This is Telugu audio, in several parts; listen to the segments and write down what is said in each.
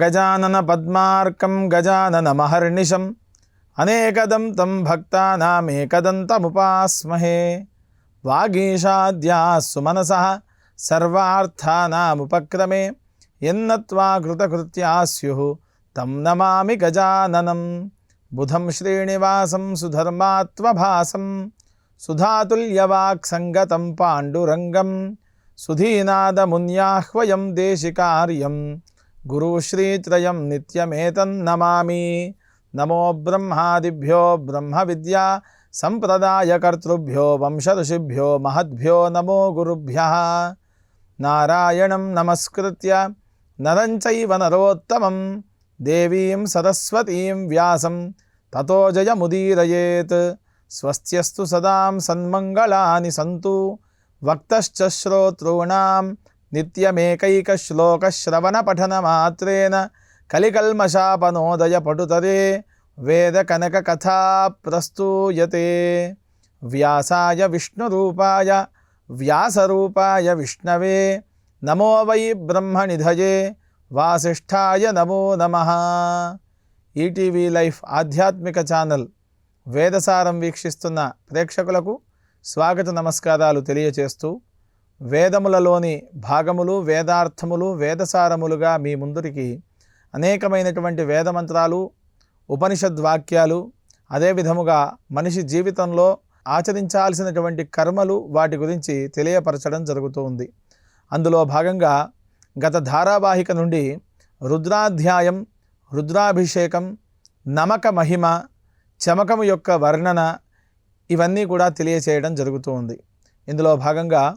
गजानन गजाननमहर्निशम् अनेकदं तं भक्तानामेकदन्तमुपास्महे। वागीशाद्याः सुमनसः सर्वार्थानामुपक्रमे। यन्नत्वा कृतकृत्या स्युः तं नमामि गजाननं बुधं श्रीनिवासं सुधर्मात्मभासं सुधातुल्यवाक्सङ्गतं पाण्डुरङ्गं सुधीनादमुन्याह्वयं देशिकार्यं గురుశ్రీత్రయం నిత్యమేతన్నమామి నమో బ్రహ్మాదిభ్యో బ్రహ్మ విద్యా సంప్రదాయకర్తృభ్యో వంశఋషిభ్యో మహద్భ్యో నమో గురుభ్య నారాయణం నమస్కృత్య నరంచైవ నరోత్తమం దేవీం సరస్వతీం వ్యాసం తతో జయముదీరయేత్ స్వస్త్యస్తు సదాం సన్మంగళాని సంతు వక్తశ్చ శ్రోతॄణాం నిత్యమేకైకశ్లోకశ్రవణపఠనమాత్రేన కలికల్మషాపనోదయ పటుతరే వేదకనకకథా ప్రస్తూయతే వ్యాసాయ విష్ణురూపాయ వ్యాసరూపాయ విష్ణవే. నమో వై బ్రహ్మనిధయే. వాసిష్ఠాయ నమో నమ. ఈటీవీ లైఫ్ ఆధ్యాత్మిక ఛానల్ వేదసారం వీక్షిస్తున్న ప్రేక్షకులకు స్వాగత నమస్కారాలు తెలియచేస్తూ వేదములలోని భాగములు వేదార్థములు వేదసారములుగా మీ ముందురికి అనేకమైనటువంటి వేదమంత్రాలు ఉపనిషద్వాక్యాలు అదేవిధముగా మనిషి జీవితంలో ఆచరించాల్సినటువంటి కర్మలు వాటి గురించి తెలియపరచడం జరుగుతూ ఉంది. అందులో భాగంగా గత ధారావాహిక నుండి రుద్రాధ్యాయం రుద్రాభిషేకం నమక మహిమ చమకము యొక్క వర్ణన ఇవన్నీ కూడా తెలియచేయడం జరుగుతూ ఉంది. ఇందులో భాగంగా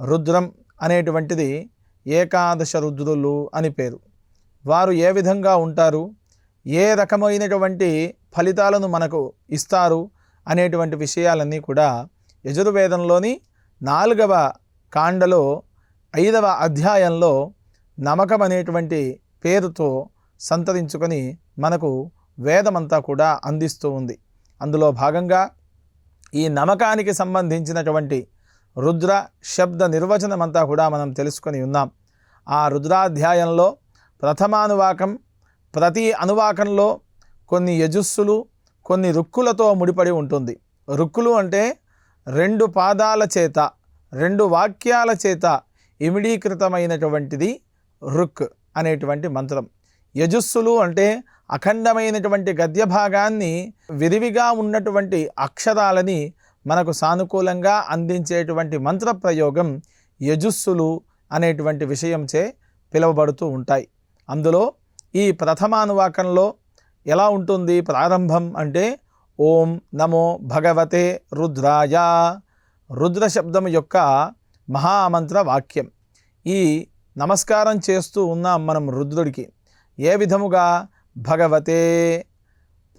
రుద్రం అనేటువంటిది ఏకాదశ రుద్రులు అని పేరు. వారు ఏ విధంగా ఉంటారు? ఏ రకమైనటువంటి ఫలితాలను మనకు ఇస్తారు? అనేటువంటి విషయాలన్నీ కూడా యజుర్వేదంలోని నాలుగవ కాండలో ఐదవ అధ్యాయంలో నమకం అనేటువంటి పేరుతో సంతరించుకొని మనకు వేదమంతా కూడా అందిస్తూ ఉంది. అందులో భాగంగా ఈ నమకానికి సంబంధించినటువంటి రుద్ర శబ్ద నిర్వచనం అంతా కూడా మనం తెలుసుకొని ఉన్నాం. ఆ రుద్రాధ్యాయంలో ప్రథమానువాకం ప్రతి అనువాకంలో కొన్ని యజుస్సులు కొన్ని రుక్కులతో ముడిపడి ఉంటుంది. రుక్కులు అంటే రెండు పాదాల చేత రెండు వాక్యాల చేత ఇమిడీకృతమైనటువంటిది రుక్ అనేటువంటి మంత్రం. యజుస్సులు అంటే అఖండమైనటువంటి గద్య భాగాన్ని విరివిగా ఉన్నటువంటి అక్షరాలని మనకు సానుకూలంగా అందించేటువంటి మంత్ర ప్రయోగం యజుస్సులు అనేటువంటి విషయంచే పిలువబడుతూ ఉంటాయి. అందులో ఈ ప్రథమానువాకంలో ఎలా ఉంటుంది ప్రారంభం అంటే ఓం నమో భగవతే రుద్రాయ రుద్ర శబ్దం యొక్క మహామంత్ర వాక్యం. ఈ నమస్కారం చేస్తూ ఉన్నాం మనం రుద్రుడికి. ఏ విధముగా? భగవతే.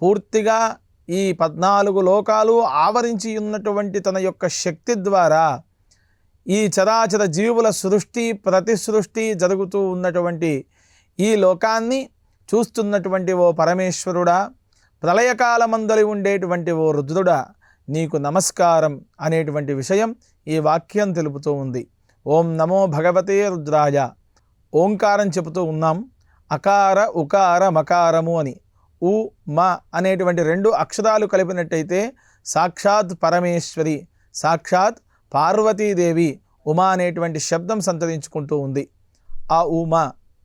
పూర్తిగా ఈ పద్నాలుగు లోకాలు ఆవరించి ఉన్నటువంటి తన యొక్క శక్తి ద్వారా ఈ చరాచర జీవుల సృష్టి ప్రతి సృష్టి జరుగుతూ ఉన్నటువంటి ఈ లోకాన్ని చూస్తున్నటువంటి ఓ పరమేశ్వరుడా ప్రళయకాలమందలి ఉండేటువంటి ఓ రుద్రుడా నీకు నమస్కారం అనేటువంటి విషయం ఈ వాక్యం తెలుపుతూ ఉంది. ఓం నమో భగవతే రుద్రాయ. ఓంకారం చెబుతూ ఉన్నాం. అకార ఉకార మకారము అని. ఉ మ అనేటువంటి రెండు అక్షరాలు కలిపినట్టయితే సాక్షాత్ పరమేశ్వరి సాక్షాత్ పార్వతీదేవి ఉమా అనేటువంటి శబ్దం సంతరించుకుంటూ ఉంది. ఆ ఉమ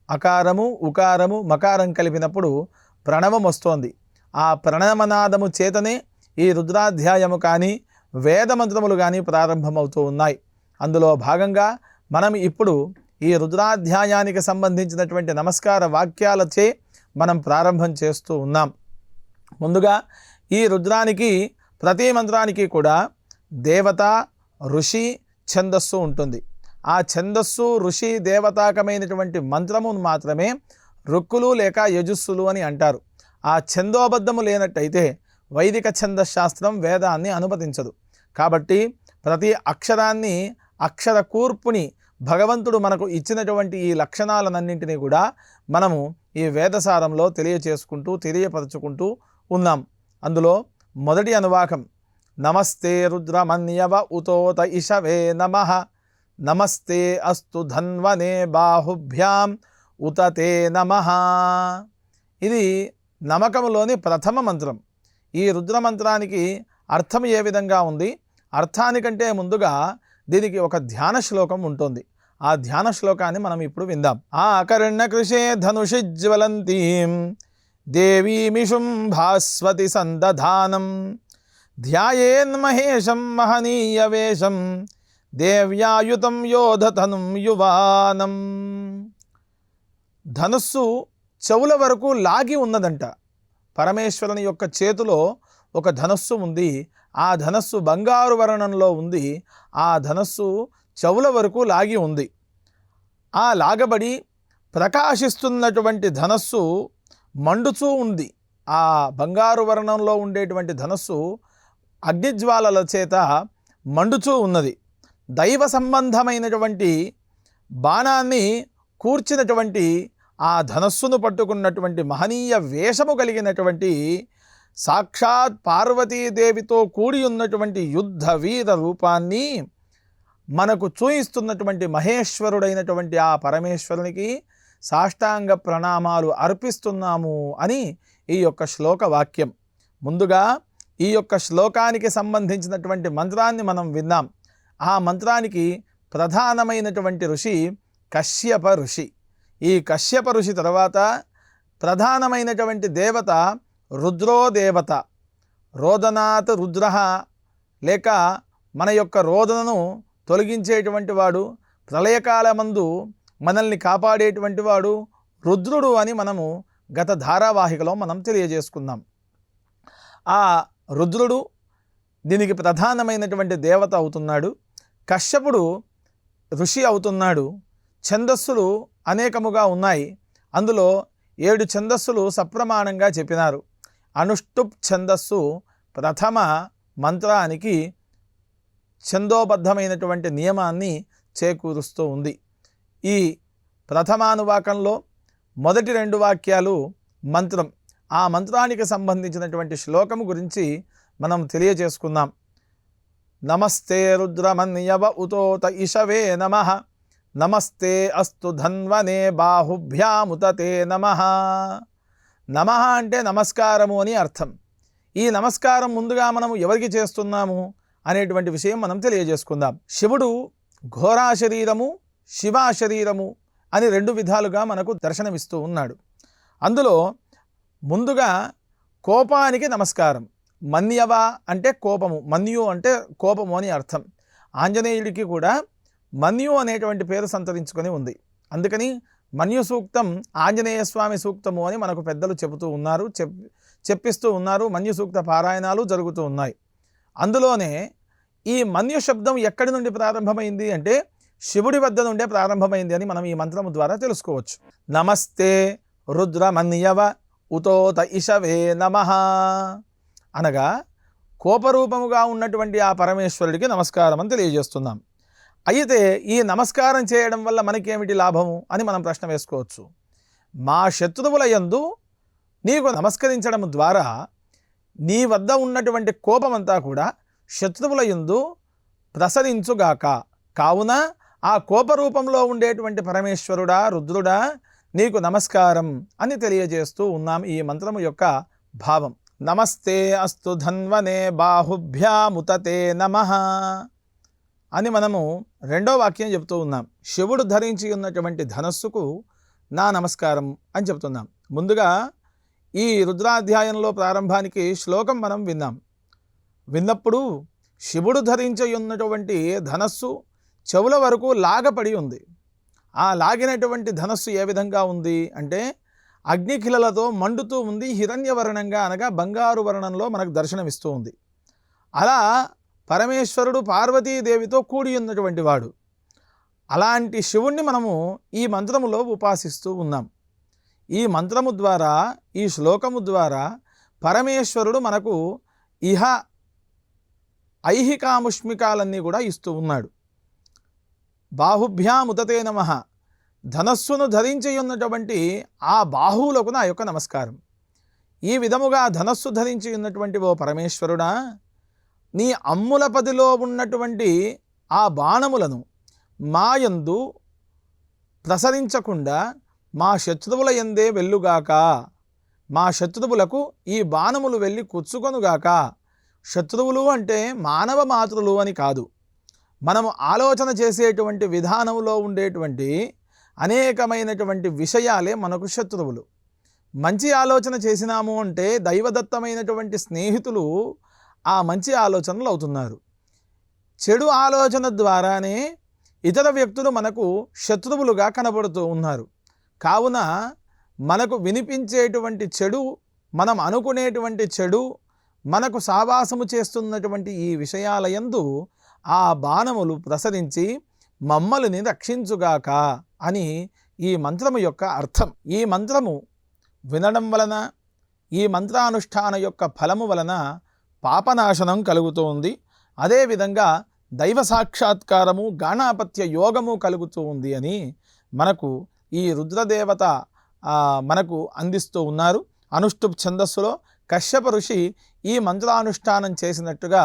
అకారము ఉకారము మకారం కలిపినప్పుడు ప్రణవం వస్తోంది. ఆ ప్రణవనాదము చేతనే ఈ రుద్రాధ్యాయము కానీ వేదమంత్రములు కానీ ప్రారంభమవుతూ ఉన్నాయి. అందులో భాగంగా మనం ఇప్పుడు ఈ రుద్రాధ్యాయానికి సంబంధించినటువంటి నమస్కార వాక్యాలచే మనం ప్రారంభం చేస్తూ ఉన్నాం. ముందుగా ఈ రుద్రానికి ప్రతి మంత్రానికి కూడా దేవత ఋషి ఛందస్సు ఉంటుంది. ఆ ఛందస్సు ఋషి దేవతాకమైనటువంటి మంత్రమును మాత్రమే రుక్కులు లేక యజుస్సులు అని అంటారు. ఆ ఛందోబద్ధము లేనట్టయితే వైదిక ఛందశాస్త్రం వేదాన్ని అనుమతించదు. కాబట్టి ప్రతి అక్షరాన్ని అక్షర కూర్పుని భగవంతుడు మనకు ఇచ్చినటువంటి ఈ లక్షణాలనన్నింటినీ కూడా మనము ఈ వేదసారంలో తెలియచేసుకుంటూ తెలియపరచుకుంటూ ఉన్నాం. అందులో మొదటి అనువాకం నమస్తే రుద్రమన్యవ ఉతోత ఇషవే నమ నమస్తే అస్తు ధన్వనే బాహుభ్యాం ఉతతే నమ. ఇది నమకములోని ప్రథమ మంత్రం. ఈ రుద్ర మంత్రానికి అర్థం ఏ విధంగా ఉంది? అర్థానికంటే ముందుగా దీనికి ఒక ధ్యాన శ్లోకం ఉంటుంది. ఆ ధ్యాన శ్లోకాన్ని మనం ఇప్పుడు విందాం. ఆ అకర్ణ కృషే ధనుషిజ్వలంతీం దేవీమిషుం భాస్వతి సందధానం ధ్యాయేన్మహేశం మహనీయవేషం దేవ్యాయుతం యోధతనుం యువానం. ధనుస్సు చెవుల వరకు లాగి ఉన్నదంట. పరమేశ్వరుని యొక్క చేతిలో ఒక ధనుస్సు ఉంది. ఆ ధనస్సు బంగారు వర్ణంలో ఉంది. ఆ ధనస్సు చెవుల వరకు లాగి ఉంది. ఆ లాగబడి ప్రకాశిస్తున్నటువంటి ధనస్సు మండుచూ ఉంది. ఆ బంగారు వర్ణంలో ఉండేటువంటి ధనస్సు అగ్నిజ్వాలల చేత మండుచూ ఉన్నది. దైవ సంబంధమైనటువంటి బాణాన్ని కూర్చినటువంటి ఆ ధనస్సును పట్టుకున్నటువంటి మహనీయ వేషము కలిగినటువంటి సాక్షాత్ పార్వతీదేవితో కూడి ఉన్నటువంటి యుద్ధ వీర రూపాన్ని మనకు చూయిస్తున్నటువంటి మహేశ్వరుడైనటువంటి ఆ పరమేశ్వరునికి సాష్టాంగ ప్రణామాలు అర్పిస్తున్నాము అని ఈ యొక్క శ్లోక వాక్యం ముందుగా ఈ యొక్క శ్లోకానికి సంబంధించినటువంటి మంత్రాన్ని మనం విన్నాం. ఆ మంత్రానికి ప్రధానమైనటువంటి ఋషి కశ్యప ఋషి. ఈ కశ్యప ఋషి తర్వాత ప్రధానమైనటువంటి దేవత రుద్రో దేవత రోదనాత్ రుద్ర లేక మన యొక్క రోదనను తొలగించేటువంటి వాడు ప్రళయకాలమందు మనల్ని కాపాడేటువంటి వాడు రుద్రుడు అని మనము గత ధారావాహికలో మనం తెలియజేసుకున్నాం. ఆ రుద్రుడు దీనికి ప్రధానమైనటువంటి దేవత అవుతున్నాడు. కశ్యపుడు ఋషి అవుతున్నాడు. ఛందస్సులు అనేకముగా ఉన్నాయి. అందులో ఏడు ఛందస్సులు సప్రమాణంగా చెప్పినారు. అనుష్టుప్ ఛందస్సు ప్రథమ మంత్రానికి ఛందోబద్ధమైనటువంటి నియమాన్ని చేకూరుస్తూ ఉంది. ఈ ప్రథమానువాకంలో మొదటి రెండు వాక్యాలు మంత్రం. ఆ మంత్రానికి సంబంధించినటువంటి శ్లోకము గురించి మనం తెలియజేసుకుందాం. నమస్తే రుద్రమన్యవ ఉతోత ఇషవే నమ. నమస్తే అస్తు ధన్వనే బాహుభ్యాముతతే నమ. నమ అంటే నమస్కారము అని అర్థం. ఈ నమస్కారం ముందుగా మనము ఎవరికి చేస్తున్నాము అనేటువంటి విషయం మనం తెలియజేసుకుందాం. శివుడు ఘోరా శరీరము శివా శరీరము అని రెండు విధాలుగా మనకు దర్శనమిస్తూ ఉన్నాడు. అందులో ముందుగా కోపానికి నమస్కారం. మన్యవ అంటే కోపము. మన్యు అంటే కోపము అని అర్థం. ఆంజనేయుడికి కూడా మన్యు అనేటువంటి పేరు సంతరించుకొని ఉంది. అందుకని మన్యు సూక్తం ఆంజనేయ స్వామి సూక్తము అని మనకు పెద్దలు చెబుతూ ఉన్నారు. చెప్ చెప్పిస్తూ ఉన్నారు. మన్యు సూక్త పారాయణాలు జరుగుతూ ఉన్నాయి. అందులోనే ఈ మన్యు శబ్దం ఎక్కడి నుండి ప్రారంభమైంది అంటే శివుడి వద్ద నుండే ప్రారంభమైంది అని మనం ఈ మంత్రము ద్వారా తెలుసుకోవచ్చు. నమస్తే రుద్ర మన్యవ ఉతోత ఇషవే నమ. అనగా కోపరూపముగా ఉన్నటువంటి ఆ పరమేశ్వరుడికి నమస్కారం అని తెలియజేస్తున్నాం. అయితే ఈ నమస్కారం చేయడం వల్ల మనకేమిటి లాభము అని మనం ప్రశ్న వేసుకోవచ్చు. మా శత్రువుల యందు నీకు నమస్కరించడం ద్వారా నీ వద్ద ఉన్నటువంటి కోపమంతా కూడా శత్రువుల యందు ప్రసరించుగాక. కావున ఆ కోపరూపంలో ఉండేటువంటి పరమేశ్వరుడా రుద్రుడా నీకు నమస్కారం అని తెలియజేస్తూ ఉన్నాం ఈ మంత్రము యొక్క భావం. నమస్తే అస్తు ధన్వనే బాహుభ్యాముతతే నమ. అని మనము రెండో వాక్యం చెప్తూ ఉన్నాం. శివుడు ధరించి ఉన్నటువంటి ధనస్సుకు నా నమస్కారం అని చెప్తున్నాం. ముందుగా ఈ రుద్రాధ్యాయంలో ప్రారంభానికి శ్లోకం మనం విన్నాం. విన్నప్పుడు శివుడు ధరించి ఉన్నటువంటి ధనస్సు చెవుల వరకు లాగపడి ఉంది. ఆ లాగినటువంటి ధనస్సు ఏ విధంగా ఉంది అంటే అగ్నిఖిలలతో మండుతూ ఉంది హిరణ్యవర్ణంగా అనగా బంగారు వర్ణంలో మనకు దర్శనమిస్తూ ఉంది. అలా పరమేశ్వరుడు పార్వతీదేవితో కూడి ఉన్నటువంటి వాడు. అలాంటి శివుణ్ణి మనము ఈ మంత్రములో ఉపాసిస్తూ ఉన్నాం. ఈ మంత్రము ద్వారా ఈ శ్లోకము ద్వారా పరమేశ్వరుడు మనకు ఇహ ఐహికాముష్మికాలన్నీ కూడా ఇస్తూ ఉన్నాడు. బాహుభ్యాముదతే నమ. ధనస్సును ధరించి ఉన్నటువంటి ఆ బాహువులకు నా యొక్క నమస్కారం. ఈ విధముగా ధనస్సు ధరించి ఉన్నటువంటి ఓ పరమేశ్వరుడా నీ అమ్ముల పదిలో ఉన్నటువంటి ఆ బాణములను మాయందు ప్రసరించకుండా మా శత్రువుల ఎందే వెళ్ళుగాక. మా శత్రువులకు ఈ బాణములు వెళ్ళి కూర్చుకొనుగాక. శత్రువులు అంటే మానవ మాతృలు అని కాదు. మనము ఆలోచన చేసేటువంటి విధానంలో ఉండేటువంటి అనేకమైనటువంటి విషయాలే మనకు శత్రువులు. మంచి ఆలోచన చేసినాము అంటే దైవదత్తమైనటువంటి స్నేహితులు ఆ మంచి ఆలోచనలు అవుతున్నారు. చెడు ఆలోచన ద్వారానే ఇతర వ్యక్తులు మనకు శత్రువులుగా కనబడుతూ ఉన్నారు. కావున మనకు వినిపించేటువంటి చెడు మనం అనుకునేటువంటి చెడు మనకు సావాసము చేస్తున్నటువంటి ఈ విషయాలయందు ఆ బాణములు ప్రసరించి మమ్మల్ని రక్షించుగాక అని ఈ మంత్రము యొక్క అర్థం. ఈ మంత్రము వినడం వలన ఈ మంత్రానుష్ఠాన యొక్క ఫలము వలన పాపనాశనం కలుగుతూ ఉంది. అదేవిధంగా దైవ సాక్షాత్కారము గాణాపత్య యోగము కలుగుతూ ఉంది అని మనకు ఈ రుద్రదేవత మనకు అందిస్తూ ఉన్నారు. అనుష్టుప్ ఛందస్సులో కశ్యప ఋషి ఈ మంత్రానుష్ఠానం చేసినట్టుగా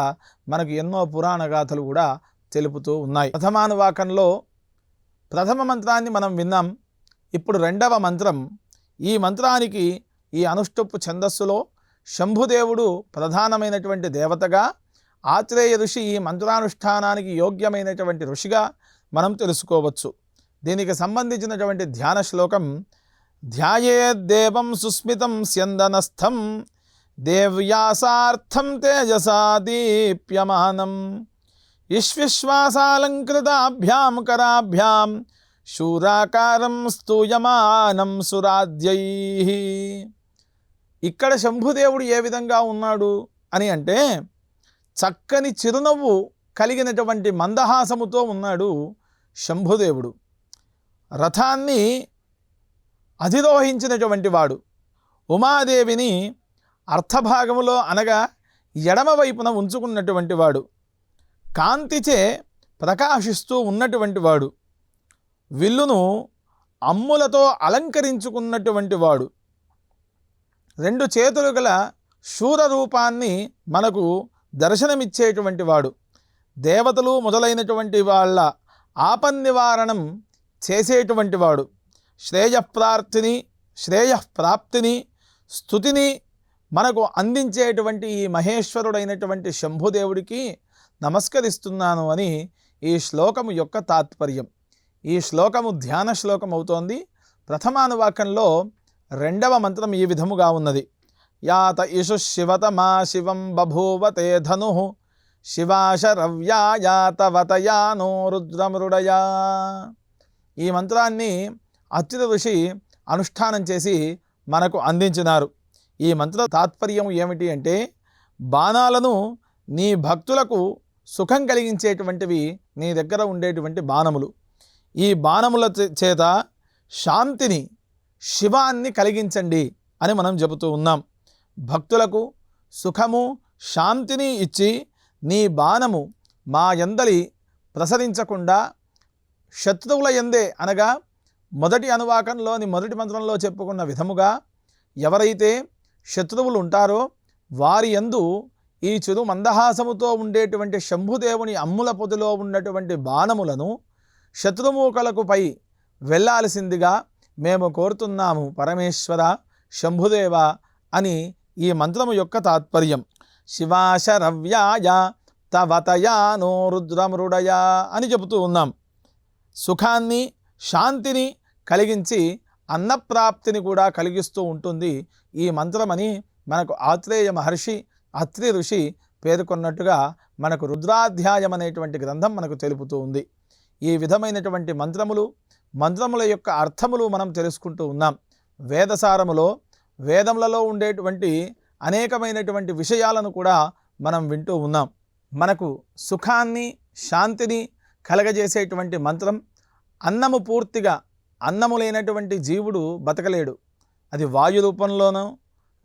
మనకు ఎన్నో పురాణ గాథలు కూడా తెలుపుతూ ఉన్నాయి. ప్రథమానువాకంలో ప్రథమ మంత్రాన్ని మనం విన్నాం. ఇప్పుడు రెండవ మంత్రం. ఈ మంత్రానికి ఈ అనుష్టుప్పు ఛందస్సులో శంభుదేవుడు ప్రధానమైనటువంటి దేవతగా ఆత్రేయ ఋషి ఈ మంత్రానుష్ఠానానికి యోగ్యమైనటువంటి ఋషిగా మనం తెలుసుకోవచ్చు. దీనికి సంబంధించినటువంటి ధ్యాన శ్లోకం ధ్యాయేద్దేవం సుస్మితం స్యందనస్థం దేవ్యాసార్థం తేజసా దీప్యమానం ఇష్విశ్వాసాలంకృతాభ్యాం కరాభ్యాం శూరాకారం స్తూయమానం సురాద్యై ఇక్కడ శంభుదేవుడు ఏ విధంగా ఉన్నాడు అని అంటే చక్కని చిరునవ్వు కలిగినటువంటి మందహాసముతో ఉన్నాడు శంభుదేవుడు. రథాన్ని అధిరోహించినటువంటి వాడు. ఉమాదేవిని అర్థభాగములో అనగా ఎడమ వైపున ఉంచుకున్నటువంటి వాడు. కాంతిచే ప్రకాశిస్తూ ఉన్నటువంటి వాడు. విల్లును అమ్ములతో అలంకరించుకున్నటువంటి వాడు. రెండు చేతులు గల శూర రూపాన్ని మనకు దర్శనమిచ్చేటువంటి వాడు. దేవతలు మొదలైనటువంటి వాళ్ళ ఆపన్నివారణం చేసేటువంటి వాడు. శ్రేయప్రార్థిని శ్రేయప్రాప్తిని స్థుతిని మనకు అందించేటువంటి ఈ మహేశ్వరుడైనటువంటి శంభుదేవుడికి నమస్కరిస్తున్నాను అని ఈ శ్లోకము యొక్క తాత్పర్యం. ఈ శ్లోకము ధ్యాన శ్లోకం అవుతోంది ప్రథమానువాకంలో రెండవ మంత్రం ఈ విధముగా ఉన్నది. యాత ఇషు శివతమా శివం బభూవతే ధను శివాశరవ్యాయాతవతయానో రుద్రమృడయా. ఈ మంత్రాన్ని అచ్యుత ఋషి అనుష్ఠానం చేసి మనకు అందించినారు. ఈ మంత్ర తాత్పర్యం ఏమిటి అంటే బాణాలను నీ భక్తులకు సుఖం కలిగించేటువంటివి నీ దగ్గర ఉండేటువంటి బాణములు. ఈ బాణముల చేత శాంతిని శివాన్ని కలిగించండి అని మనం చెబుతూ ఉన్నాం. భక్తులకు సుఖము శాంతిని ఇచ్చి నీ బాణము మా ఎందలి ప్రసరించకుండా శత్రువుల ఎందే అనగా మొదటి అనువాకంలోని మొదటి మంత్రంలో చెప్పుకున్న విధముగా ఎవరైతే శత్రువులు ఉంటారో వారి యందు ఈ చిరు మందహాసముతో ఉండేటువంటి శంభుదేవుని అమ్ముల పొదిలో ఉన్నటువంటి బాణములను శత్రుమూకలకు పై వెళ్ళాల్సిందిగా మేము కోరుతున్నాము పరమేశ్వర శంభుదేవ అని ఈ మంత్రము యొక్క తాత్పర్యం. శివాశరవ్యాయ తవతయానో రుద్రమృడయ అని చెబుతూ ఉన్నాం. సుఖాన్ని శాంతిని కలిగించి అన్నప్రాప్తిని కూడా కలిగిస్తూ ఉంటుంది ఈ మంత్రమని మనకు ఆత్రేయ మహర్షి అత్రి ఋషి పేర్కొన్నట్టుగా మనకు రుద్రాధ్యాయం అనేటువంటి గ్రంథం మనకు తెలుపుతూ ఉంది. ఈ విధమైనటువంటి మంత్రములు మంత్రముల యొక్క అర్థములు మనం తెలుసుకుంటూ ఉన్నాం. వేదసారములో వేదములలో ఉండేటువంటి అనేకమైనటువంటి విషయాలను కూడా మనం వింటూ ఉన్నాం. మనకు సుఖాన్ని శాంతిని కలగజేసేటువంటి మంత్రం అన్నము పూర్తిగా అన్నము లేనటువంటి జీవుడు బతకలేడు. అది వాయు రూపంలోనో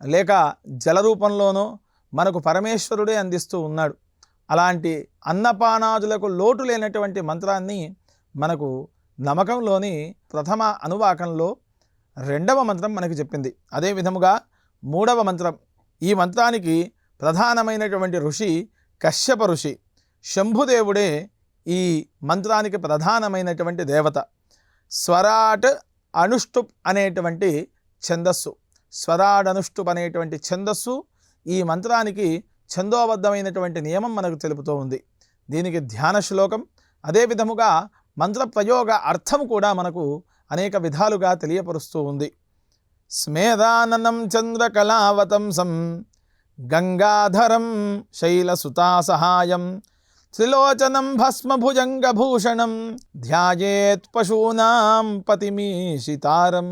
లేక జల రూపంలోనో మనకు పరమేశ్వరుడే అందిస్తూ ఉన్నాడు. అలాంటి అన్నపానాదులకు లోటు లేనటువంటి మంత్రాన్ని మనకు నమ్మకంలోని ప్రథమ అనువాకంలో రెండవ మంత్రం మనకి చెప్పింది. అదే విధముగా మూడవ మంత్రం. ఈ మంత్రానికి ప్రధానమైనటువంటి ఋషి కశ్యప ఋషి శంభుదేవుడే ఈ మంత్రానికి ప్రధానమైనటువంటి దేవత. స్వరాట్ అనుష్టుప్ అనేటువంటి ఛందస్సు. స్వరాడనుష్టుప్ అనేటువంటి ఛందస్సు ఈ మంత్రానికి ఛందోబద్ధమైనటువంటి నియమం మనకు తెలుపుతూ ఉంది. దీనికి ధ్యాన శ్లోకం. అదే విధముగా మంత్ర ప్రయోగ అర్థం కూడా మనకు అనేక విధాలుగా తెలియపరుస్తూ ఉంది. స్మేదాననం చంద్రకళావతంసం గంగాధరం శైలసుతాసహాయం త్రిలోచనం భస్మభుజంగభూషణం ధ్యాయేత్ పశూనాం పతిమీషితారం.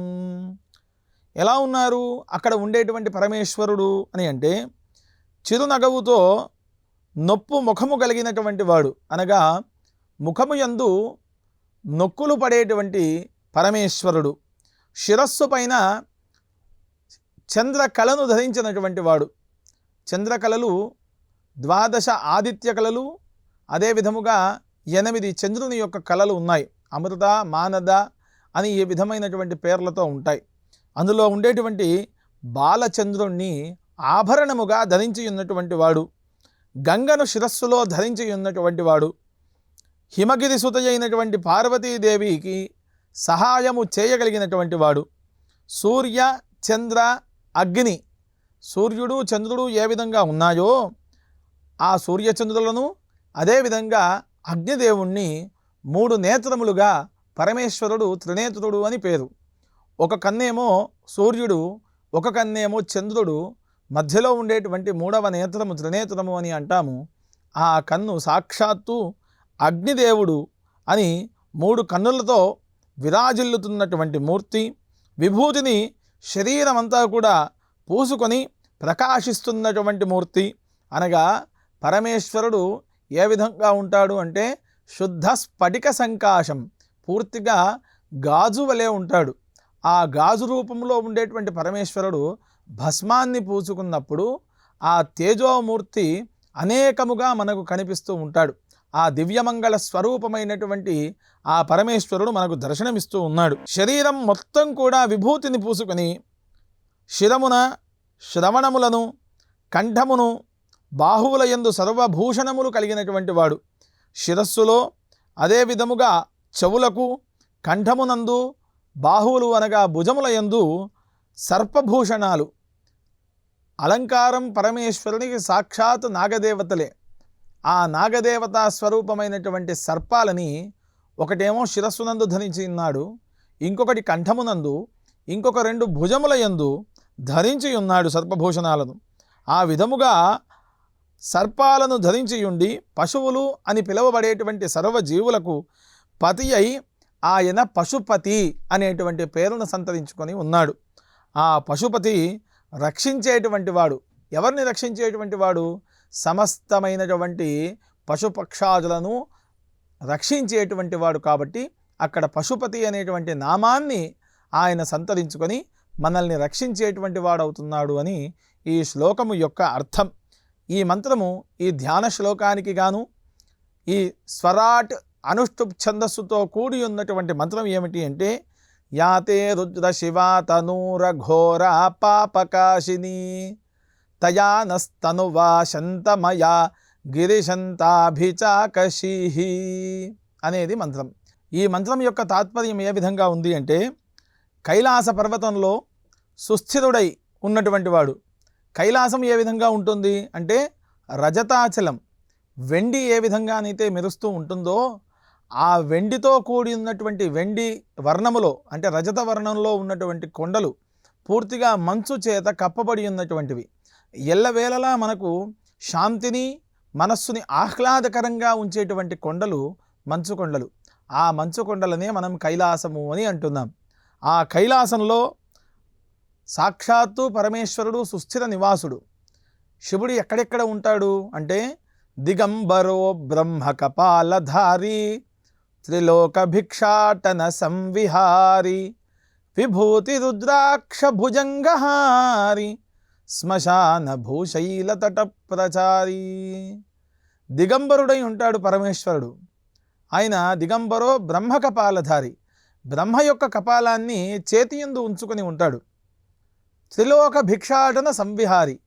ఎలా ఉన్నారు? అక్కడ ఉండేటువంటి పరమేశ్వరుడు అని అంటే చిరునగవుతో నొప్పు ముఖము కలిగినటువంటి వాడు అనగా ముఖము యందు నొక్కులు పడేటువంటి పరమేశ్వరుడు. శిరస్సు పైన చంద్రకళను ధరించినటువంటి వాడు. చంద్రకళలు ద్వాదశ ఆదిత్య కళలు అదే విధముగా ఎనిమిది చంద్రుని యొక్క కళలు ఉన్నాయి. అమృత మానద అని ఈ విధమైనటువంటి పేర్లతో ఉంటాయి. అందులో ఉండేటువంటి బాలచంద్రుణ్ణి ఆభరణముగా ధరించి ఉన్నటువంటి వాడు. గంగను శిరస్సులో ధరించి ఉన్నటువంటి వాడు. హిమగిరి సుత అయినటువంటి పార్వతీదేవికి సహాయము చేయగలిగినటువంటి వాడు. సూర్య చంద్ర అగ్ని సూర్యుడు చంద్రుడు ఏ విధంగా ఉన్నాయో ఆ సూర్యచంద్రులను అదేవిధంగా అగ్నిదేవుణ్ణి మూడు నేత్రములుగా పరమేశ్వరుడు త్రినేత్రుడు అని పేరు. ఒక కన్నేమో సూర్యుడు ఒక కన్నేమో చంద్రుడు మధ్యలో ఉండేటువంటి మూడవ నేత్రము త్రినేత్రము అని అంటాము. ఆ కన్ను సాక్షాత్తు అగ్నిదేవుడు అని మూడు కన్నులతో విరాజిల్లుతున్నటువంటి మూర్తి విభూతిని శరీరమంతా కూడా పూసుకొని ప్రకాశిస్తున్నటువంటి మూర్తి. అనగా పరమేశ్వరుడు ఏ విధంగా ఉంటాడు అంటే శుద్ధ స్ఫటిక సంకాశం పూర్తిగా గాజు వలె ఉంటాడు. ఆ గాజు రూపంలో ఉండేటువంటి పరమేశ్వరుడు భస్మాన్ని పూసుకున్నప్పుడు ఆ తేజోమూర్తి అనేకముగా మనకు కనిపిస్తూ ఉంటాడు. ఆ దివ్యమంగళ స్వరూపమైనటువంటి ఆ పరమేశ్వరుడు మనకు దర్శనమిస్తూ ఉన్నాడు. శరీరం మొత్తం కూడా విభూతిని పూసుకొని శిరమున శ్రవణములను కంఠమును బాహువుల యందు సర్వభూషణములు కలిగినటువంటి వాడు. శిరస్సులో అదే విధముగా చెవులకు కంఠమునందు బాహువులు అనగా భుజముల యందు సర్పభూషణాలు. అలంకారం పరమేశ్వరునికి సాక్షాత్ నాగదేవతలే. ఆ నాగదేవత స్వరూపమైనటువంటి సర్పాలని ఒకటేమో శిరస్సునందు ధరించి ఉన్నాడు ఇంకొకటి కంఠమునందు ఇంకొక రెండు భుజముల యందు ధరించి ఉన్నాడు సర్పభూషణాలను. ఆ విధముగా సర్పాలను ధరించి ఉండి పశువులు అని పిలువబడేటువంటి సర్వజీవులకు పతి అయి ఆయన పశుపతి అనేటువంటి పేరును సంతరించుకొని ఉన్నాడు. ఆ పశుపతి రక్షించేటువంటి వాడు. ఎవరిని రక్షించేటువంటి వాడు? సమస్తమైనటువంటి పశుపక్షాదులను రక్షించేటువంటి వాడు కాబట్టి అక్కడ పశుపతి అనేటువంటి నామాన్ని ఆయన సంతరించుకొని మనల్ని రక్షించేటువంటి వాడవుతున్నాడు అని ఈ శ్లోకము యొక్క అర్థం. ఈ మంత్రము ఈ ధ్యాన శ్లోకానికి గాను ఈ స్వరాట్ అనుష్ఠుప్ ఛందస్సుతో కూడి ఉన్నటువంటి మంత్రం ఏమిటి అంటే యాతే రుద్ర శివ తనూర ఘోర పాపకాశిని. తయా నస్తనువా శంతమయా గిరిశంతాభిచాకషిహి అనేది మంత్రం. ఈ మంత్రం యొక్క తాత్పర్యం ఏ విధంగా ఉంది అంటే కైలాస పర్వతంలో సుస్థిరుడై ఉన్నటువంటి వాడు కైలాసం ఏ విధంగా ఉంటుంది అంటే రజతాచలం వెండి ఏ విధంగానైతే మెరుస్తూ ఉంటుందో ఆ వెండితో కూడి ఉన్నటువంటి వెండి వర్ణములో అంటే రజత వర్ణంలో ఉన్నటువంటి కొండలు పూర్తిగా మంచు చేత కప్పబడి ఉన్నటువంటివి. ఎల్లవేళలా మనకు శాంతిని మనస్సుని ఆహ్లాదకరంగా ఉంచేటువంటి కొండలు మంచు కొండలు. ఆ మంచు కొండలనే మనం కైలాసము అని అంటున్నాం. ఆ కైలాసంలో సాక్షాత్తు పరమేశ్వరుడు సుస్థిర నివాసుడు. శివుడు ఎక్కడెక్కడ ఉంటాడు అంటే దిగంబరో బ్రహ్మ కపాలధారి త్రిలోక భిక్షాటన సంవిహారి విభూతి రుద్రాక్ష భుజంగహారి శ్మశాన భూశైల తట దిగంబరుడై ఉంటాడు పరమేశ్వరుడు. ఆయన దిగంబరో బ్రహ్మ కపాలధారి బ్రహ్మ యొక్క కపాలాన్ని చేతియందు ఉంచుకొని ఉంటాడు. త్రిలోక భిక్షాటన సంవిహారి.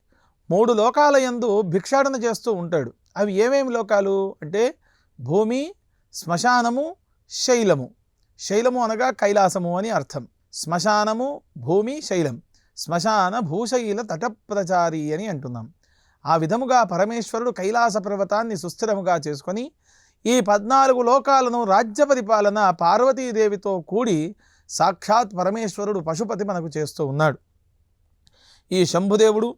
మూడు లోకాలయందు భిక్షాటన చేస్తూ ఉంటాడు. అవి ఏమేమి లోకాలు? అంటే భూమి శ్మశానము శైలము. శైలము అనగా కైలాసము అని అర్థం. శ్మశానము భూమి శైలం. శ్మశాన భూశైల తటప్రచారి అని అంటున్నాం. ఆ విధముగా పరమేశ్వరుడు కైలాస పర్వతాన్ని సుస్థిరముగా చేసుకొని ఈ పద్నాలుగు లోకాలను రాజ్య పరిపాలన పార్వతీదేవితో కూడి సాక్షాత్ పరమేశ్వరుడు పశుపతి మనకు చేస్తూ ఉన్నాడు. ఈ శంభుదేవుడు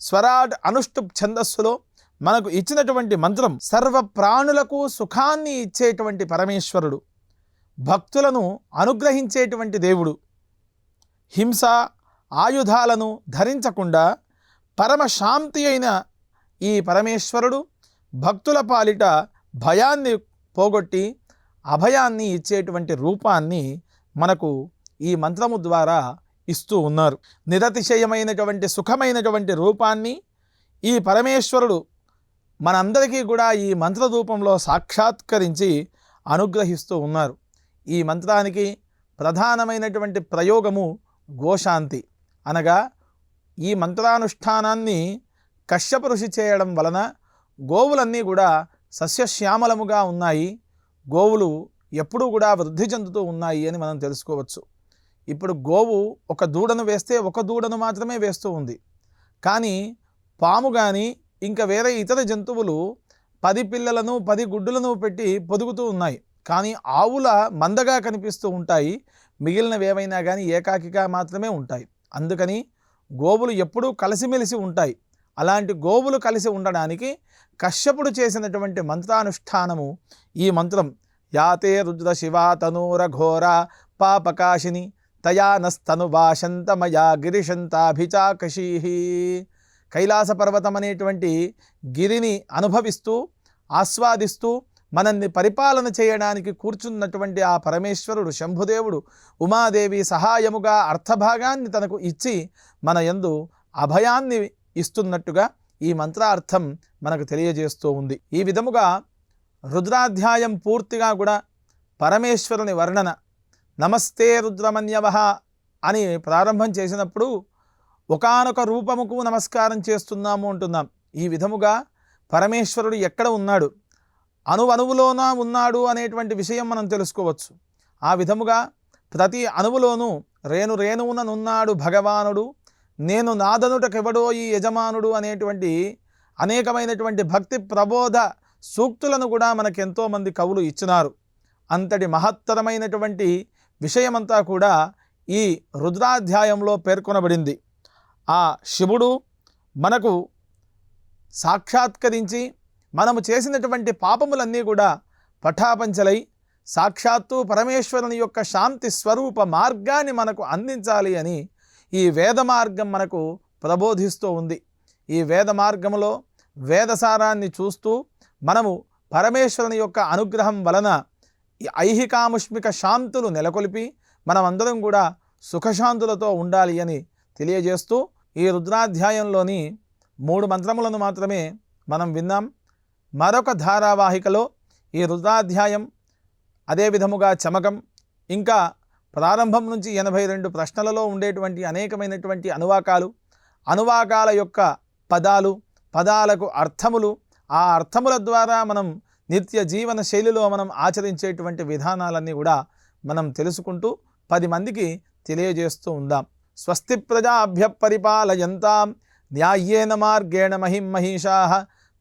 స్వరాట్ అనుష్టుప్ ఛందస్సులో మనకు ఇచ్చినటువంటి మంత్రం సర్వ ప్రాణులకు సుఖాన్ని ఇచ్చేటువంటి పరమేశ్వరుడు. భక్తులను అనుగ్రహించేటువంటి దేవుడు. హింస ఆయుధాలను ధరించకుండా పరమశాంతి అయిన ఈ పరమేశ్వరుడు భక్తుల పాలిట భయాన్ని పోగొట్టి అభయాన్ని ఇచ్చేటువంటి రూపాన్ని మనకు ఈ మంత్రము ద్వారా ఇస్తూ ఉన్నారు. నిరతిశయమైనటువంటి సుఖమైనటువంటి రూపాన్ని ఈ పరమేశ్వరుడు మనందరికీ కూడా ఈ మంత్ర రూపంలో సాక్షాత్కరించి అనుగ్రహిస్తూ ఉన్నారు. ఈ మంత్రానికి ప్రధానమైనటువంటి ప్రయోగము గోశాంతి. అనగా ఈ మంత్రానుష్ఠానాన్ని కశ్యప ఋషి చేయడం వలన గోవులన్నీ కూడా సస్యశ్యామలముగా ఉన్నాయి. గోవులు ఎప్పుడూ కూడా వృద్ధి చెందుతూ ఉన్నాయి అని మనం తెలుసుకోవచ్చు. ఇప్పుడు గోవు ఒక దూడను వేస్తే ఒక దూడను మాత్రమే వేస్తూ ఉంది. కానీ పాము కానీ ఇంకా వేరే ఇతర జంతువులు పది పిల్లలను పది గుడ్డులను పెట్టి పొదుగుతూ ఉన్నాయి. కానీ ఆవుల మందగా కనిపిస్తూ ఉంటాయి. మిగిలినవి ఏవైనా కానీ ఏకాకిగా మాత్రమే ఉంటాయి. అందుకని గోవులు ఎప్పుడూ కలిసిమెలిసి ఉంటాయి. అలాంటి గోవులు కలిసి ఉండడానికి కశ్యపుడు చేసినటువంటి మంత్రానుష్ఠానము ఈ మంత్రం యాతే రుద్ర శివా తనూర ఘోర పాపకాశిని తయా నస్తను భాషంతమయా గిరిశంతాభిచాకషీ కైలాస పర్వతం అనేటువంటి గిరిని అనుభవిస్తూ ఆస్వాదిస్తూ మనల్ని పరిపాలన చేయడానికి కూర్చున్నటువంటి ఆ పరమేశ్వరుడు శంభుదేవుడు ఉమాదేవి సహాయముగా అర్థభాగాన్ని తనకు ఇచ్చి మన యందు అభయాన్ని ఇస్తున్నట్టుగా ఈ మంత్రార్థం మనకు తెలియజేస్తూ ఉంది. ఈ విధముగా రుద్రాధ్యాయం పూర్తిగా కూడా పరమేశ్వరుని వర్ణన నమస్తే రుద్రమన్యవ అని ప్రారంభం చేసినప్పుడు ఒకానొక రూపముకు నమస్కారం చేస్తున్నాము అంటున్నాం. ఈ విధముగా పరమేశ్వరుడు ఎక్కడ ఉన్నాడు? అణువణువులోన ఉన్నాడు అనేటువంటి విషయం మనం తెలుసుకోవచ్చు. ఆ విధముగా ప్రతి అణువులోనూ రేణు రేణువుననున్నాడు భగవానుడు నేను నాదనుటకెవడో ఈ యజమానుడు అనేటువంటి అనేకమైనటువంటి భక్తి ప్రబోధ సూక్తులను కూడా మనకు ఎంతోమంది కవులు ఇచ్చినారు. అంతటి మహత్తరమైనటువంటి విషయమంతా కూడా ఈ రుద్రాధ్యాయంలో పేర్కొనబడింది. ఆ శివుడు మనకు సాక్షాత్కరించి మనము చేసినటువంటి పాపములన్నీ కూడా పఠాపంచలై సాక్షాత్తు పరమేశ్వరుని యొక్క శాంతి స్వరూప మార్గాన్ని మనకు అందించాలి అని ఈ వేద మార్గం మనకు ప్రబోధిస్తూ ఉంది. ఈ వేద మార్గంలో వేదసారాన్ని చూస్తూ మనము పరమేశ్వరుని యొక్క అనుగ్రహం వలన ఐహికాముష్మిక శాంతులు నెలకొల్పి మనమందరం కూడా సుఖశాంతులతో ఉండాలి అని తెలియజేస్తూ ఈ రుద్రాధ్యాయంలోని మూడు మంత్రములను మాత్రమే మనం విన్నాం. మరొక ధారావాహికలో ఈ రుద్రాధ్యాయం అదే విధముగా చమకం ఇంకా ప్రారంభం నుంచి ఎనభై రెండు ప్రశ్నలలో ఉండేటువంటి అనేకమైనటువంటి అనువాకాలు అనువాకాల యొక్క పదాలు పదాలకు అర్థములు ఆ అర్థముల ద్వారా మనం నిత్య జీవన శైలిలో మనం ఆచరించేటువంటి విధానాలన్నీ కూడా మనం తెలుసుకుంటూ పది మందికి తెలియజేస్తూ ఉందాం. స్వస్తి ప్రజాభ్య పరిపాలయంతాం న్యాయేన మార్గేణ మహిం మహిషా